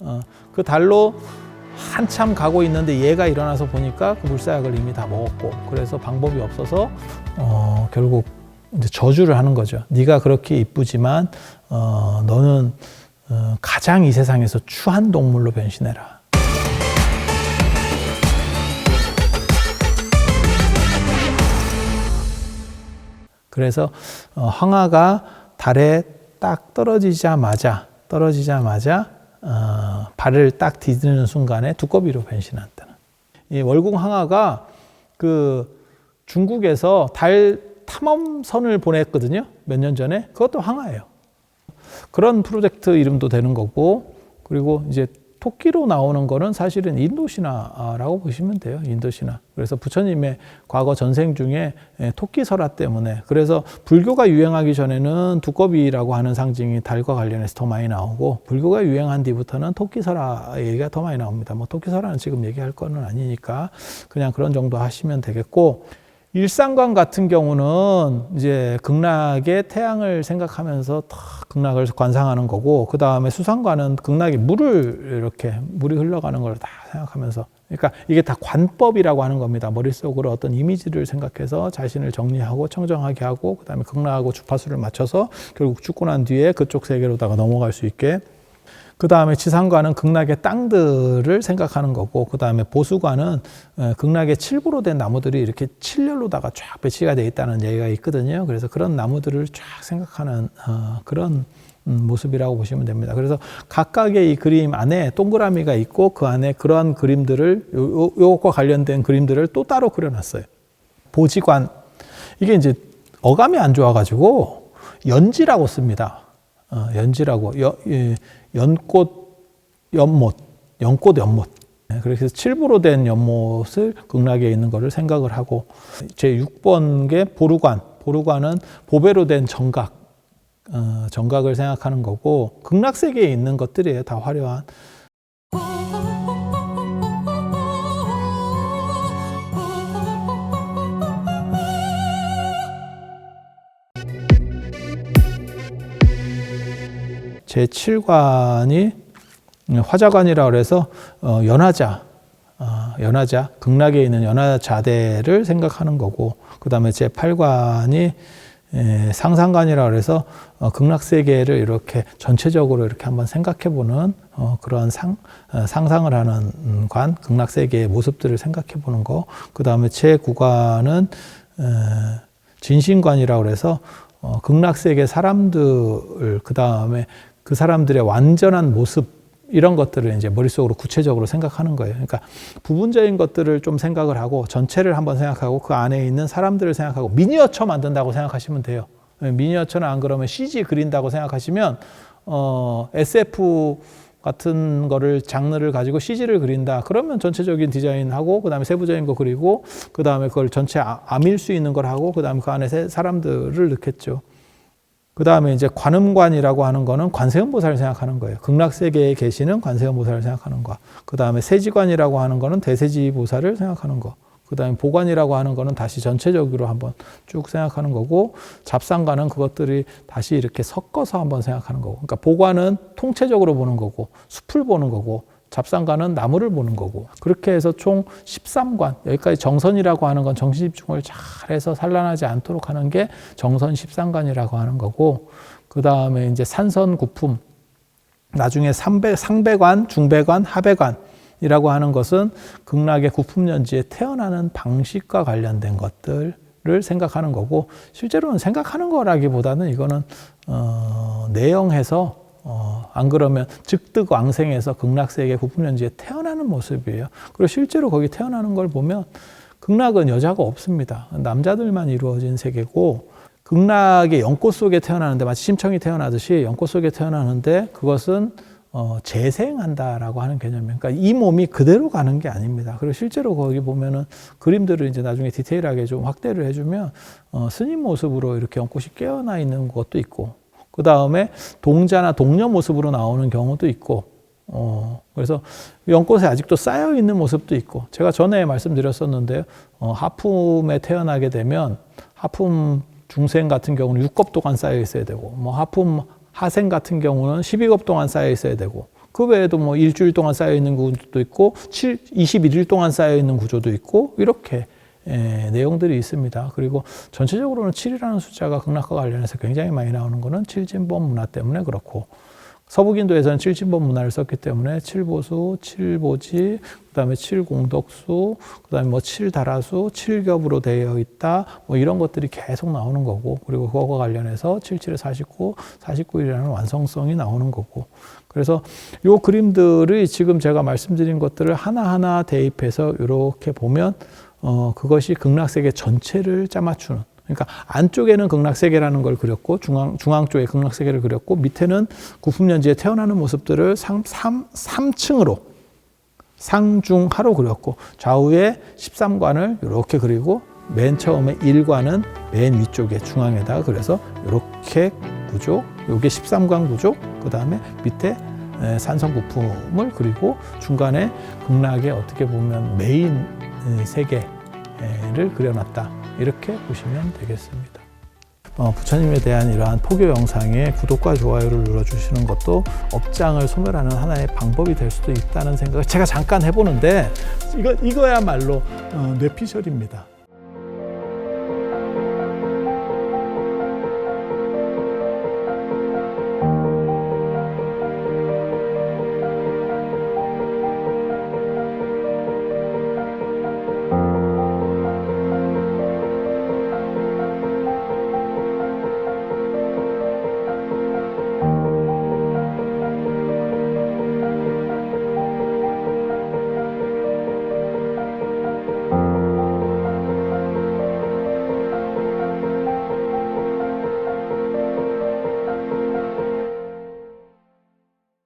어, 그 달로 한참 가고 있는데 얘가 일어나서 보니까 그 물사약을 이미 다 먹었고 그래서 방법이 없어서 어, 결국 이제 저주를 하는 거죠. 네가 그렇게 이쁘지만 어, 너는 어, 가장 이 세상에서 추한 동물로 변신해라. 그래서 어, 황하가 달에 딱 떨어지자마자 떨어지자마자 어, 발을 딱 디디는 순간에 두꺼비로 변신한다는. 이 월궁 황하가 그 중국에서 달 탐험선을 보냈거든요. 몇 년 전에. 그것도 황하예요. 그런 프로젝트 이름도 되는 거고 그리고 이제 토끼로 나오는 거는 사실은 인도 신화라고 보시면 돼요. 인도 신화. 그래서 부처님의 과거 전생 중에 예, 토끼 설화 때문에 그래서 불교가 유행하기 전에는 두꺼비라고 하는 상징이 달과 관련해서 더 많이 나오고 불교가 유행한 뒤부터는 토끼 설화 얘기가 더 많이 나옵니다. 뭐 토끼 설화는 지금 얘기할 거는 아니니까 그냥 그런 정도 하시면 되겠고 일상관 같은 경우는 이제 극락의 태양을 생각하면서 탁 극락을 관상하는 거고 그 다음에 수상관은 극락의 물을 이렇게 물이 흘러가는 걸 다 생각하면서 그러니까 이게 다 관법이라고 하는 겁니다. 머릿속으로 어떤 이미지를 생각해서 자신을 정리하고 청정하게 하고 그 다음에 극락하고 주파수를 맞춰서 결국 죽고 난 뒤에 그쪽 세계로다가 넘어갈 수 있게 그 다음에 지상관은 극락의 땅들을 생각하는 거고, 그 다음에 어, 극락의 칠부로 된 나무들이 이렇게 칠렬로다가 쫙 배치가 되어 있다는 얘기가 있거든요. 그래서 그런 나무들을 쫙 생각하는 어, 그런 음, 모습이라고 보시면 됩니다. 그래서 각각의 이 그림 안에 동그라미가 있고 그 안에 그러한 그림들을 요것과 관련된 그림들을 또 따로 그려놨어요. 보지관 이게 이제 어감이 안 좋아가지고 연지라고 씁니다. 어, 연지라고 여, 예, 연꽃 연못 연꽃 연못. 네, 그래서 칠부로 된 연못을 극락에 있는 것을 생각을 하고 제 6번 게 보루관 보루관은 보배로 된 정각 어, 정각을 생각하는 거고 극락 세계에 있는 것들이에요 다 화려한 제 7관이 화자관이라 그래서 어, 연화자, 어, 연화자, 극락에 있는 연화자대를 생각하는 거고, 그 다음에 제 8관이 에, 상상관이라 그래서 어, 극락 세계를 이렇게 전체적으로 이렇게 한번 생각해보는 어, 그런 상, 어, 상상을 하는 음, 관, 극락 세계의 모습들을 생각해보는 거. 그 다음에 제 9관은 에, 진신관이라 그래서 어, 극락 세계 사람들 그 다음에 그 사람들의 완전한 모습 이런 것들을 이제 머릿속으로 구체적으로 생각하는 거예요. 그러니까 부분적인 것들을 좀 생각을 하고 전체를 한번 생각하고 그 안에 있는 사람들을 생각하고 미니어처 만든다고 생각하시면 돼요. 미니어처는 안 그러면 CG 그린다고 생각하시면 어, SF 같은 거를 장르를 가지고 CG를 그린다. 그러면 전체적인 디자인하고 그다음에 세부적인 거 그리고 그다음에 그걸 전체 아- 아밀 수 있는 걸 하고 그다음에 그 안에 세- 사람들을 넣겠죠. 그 다음에 이제 관음관이라고 하는 거는 관세음보살을 생각하는 거예요. 극락세계에 계시는 관세음보살을 생각하는 거. 그 다음에 세지관이라고 하는 거는 대세지보살을 생각하는 거. 그 다음에 보관이라고 하는 거는 다시 전체적으로 한번 쭉 생각하는 거고, 잡상관은 그것들이 다시 이렇게 섞어서 한번 생각하는 거고. 그러니까 보관은 통체적으로 보는 거고, 숲을 보는 거고, 잡상관은 나무를 보는 거고. 그렇게 해서 총 13관 여기까지 정선이라고 하는 건 정신 집중을 잘해서 산란하지 않도록 하는 게 정선 13관이라고 하는 거고. 그 다음에 이제 산선 구품. 나중에 삼배, 상배관, 중배관, 하배관 이라고 하는 것은 극락의 구품연지에 태어나는 방식과 관련된 것들을 생각하는 거고. 실제로는 생각하는 거라기보다는 이거는 어, 내용해서 어, 안 그러면 즉득 왕생에서 극락세계 구품연지에 태어나는 모습이에요. 그리고 실제로 거기 태어나는 걸 보면 극락은 여자가 없습니다. 남자들만 이루어진 세계고 극락의 연꽃 속에 태어나는데 마치 심청이 태어나듯이 연꽃 속에 태어나는데 그것은 어, 재생한다라고 하는 개념이에요. 그러니까 이 몸이 그대로 가는 게 아닙니다. 그리고 실제로 거기 보면은 그림들을 이제 나중에 디테일하게 좀 확대를 해주면 어, 스님 모습으로 이렇게 연꽃이 깨어나 있는 것도 있고 그 다음에 동자나 동녀 모습으로 나오는 경우도 있고, 어, 그래서 연꽃에 아직도 쌓여 있는 모습도 있고, 제가 전에 말씀드렸었는데요, 어, 하품에 태어나게 되면 하품 중생 같은 경우는 6겁 동안 쌓여 있어야 되고 뭐 하품 하생 같은 경우는 12겁 동안 쌓여 있어야 되고 그 외에도 뭐 일주일 동안 쌓여 있는 구조도 있고 7, 21일 동안 쌓여 있는 구조도 있고 이렇게 예, 내용들이 있습니다. 그리고 전체적으로는 7이라는 숫자가 극락과 관련해서 굉장히 많이 나오는 거는 칠진법 문화 때문에 그렇고 서북인도에서는 칠진법 문화를 썼기 때문에 칠보수, 칠보지, 그다음에 칠공덕수, 그다음에 뭐 칠다라수, 칠겹으로 되어 있다. 뭐 이런 것들이 계속 나오는 거고 그리고 그거와 관련해서 칠칠의 49, 49일이라는 완성성이 나오는 거고 그래서 요 그림들이 지금 제가 말씀드린 것들을 하나하나 대입해서 이렇게 보면 어 그것이 극락세계 전체를 짜맞추는 그러니까 안쪽에는 극락세계라는 걸 그렸고 중앙 중앙 쪽에 극락세계를 그렸고 밑에는 구품년지에 태어나는 모습들을 삼, 삼, 3층으로 상중하로 그렸고 좌우에 13관을 이렇게 그리고 맨 처음에 1관은 맨 위쪽에 중앙에다가 그래서 이렇게 구조, 요게 13관 구조, 그 다음에 밑에 에, 산성 부품을 그리고 중간에 극락의 어떻게 보면 메인 에, 세계 를 그려놨다. 이렇게 보시면 되겠습니다. 어, 부처님에 대한 이러한 포교 영상에 구독과 좋아요를 눌러주시는 것도 업장을 소멸하는 하나의 방법이 될 수도 있다는 생각을 제가 잠깐 해보는데 이거, 이거야말로 어, 뇌피셜입니다.